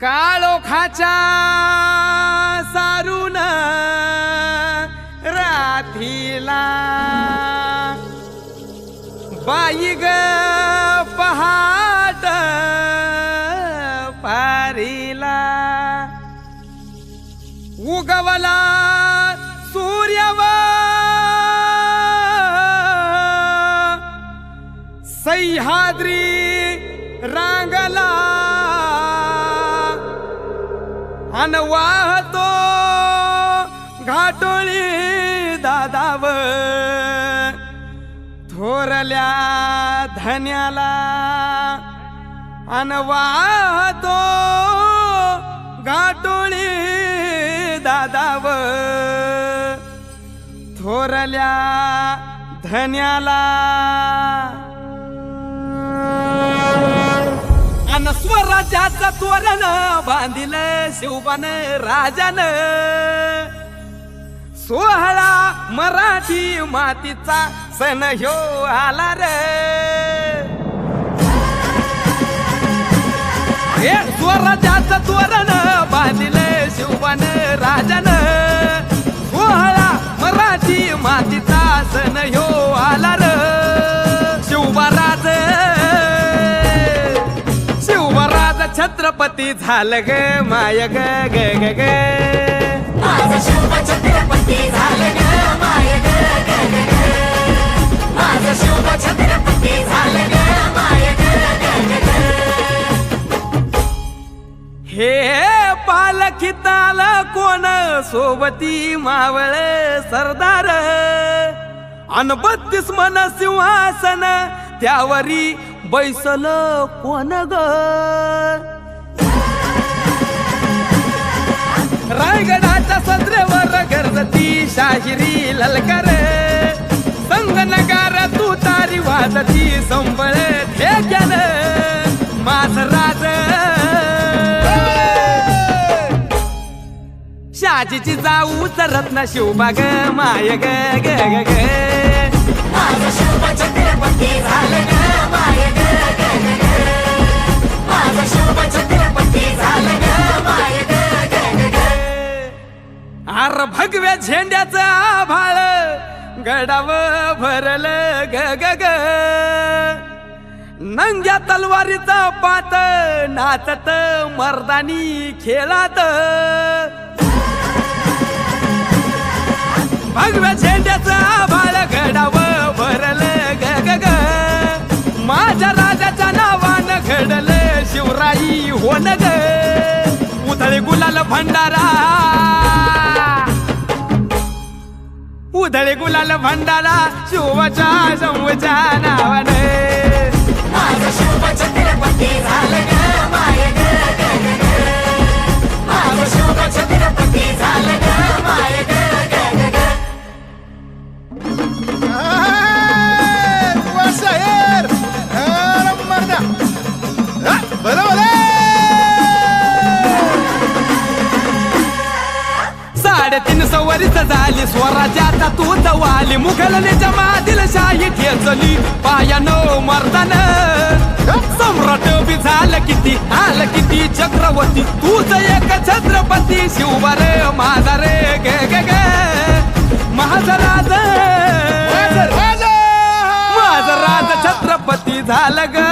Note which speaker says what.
Speaker 1: काळोखाच्या सारून राधीला. बाई ग पहाट पारीला. उगवला सूर्यव सह्याद्री रांगला. अन वाहतो घाटोळी दादाव थोरल्या धन्याला अन वाहतो घाटोळी दादाव थोरल्या धन्याला अन स्वराज्याचं तोरण बांधिल शिवबान राजान. सोहळा मराठी मातीचा सण ह्यो आला रे. हे तोरण बांधिल शिवबान राजान. सोहळा मराठी मातीचा सण ह्यो आला छत्रपती झालं ग माय ग ग ग
Speaker 2: छत्रपती झालं ग माय छत्रपती झालं माय.
Speaker 1: हे पालखिताल कोण? सोबती मावळ सरदार. अन बत्तीस मन सिंहासन त्यावरी बैसल कोण ग? रायगडाच्या सत्रेवर गरजती शाहिरी ललकर. संगनगार तू तारी वाजती संबळ ठेक्यान. माझ राज. शाजीची जाऊ रत्न शिवबाग माय ग ग ग. भगव्या झेंड्याचं आभाळ गडाव भरल ग ग ग. नंग्या तलवारीचा पात नाचत मर्दानी खेळात. भगव्या झेंड्याचं आभाळ गडाव भरल ग ग ग. माझ्या राजाच्या नावानं घडल शिवराई होन ग. उधळे गुलाल भंडारा. उधळे गुलाल भंडारा शिवच्या शंभूच्या नावाने साडेतीन सवरीच झाली स्वराज्याचा तू जवाली मुघलनेच्या मादील शाही ठेचली. पायानो मर्दान सम्राट बी झालं किती? आलं किती? चक्रवर्ती. तूच एक छत्रपती शिवबार माझा रे ग ग ग. माझा राज माझं राज छत्रपती झालं ग.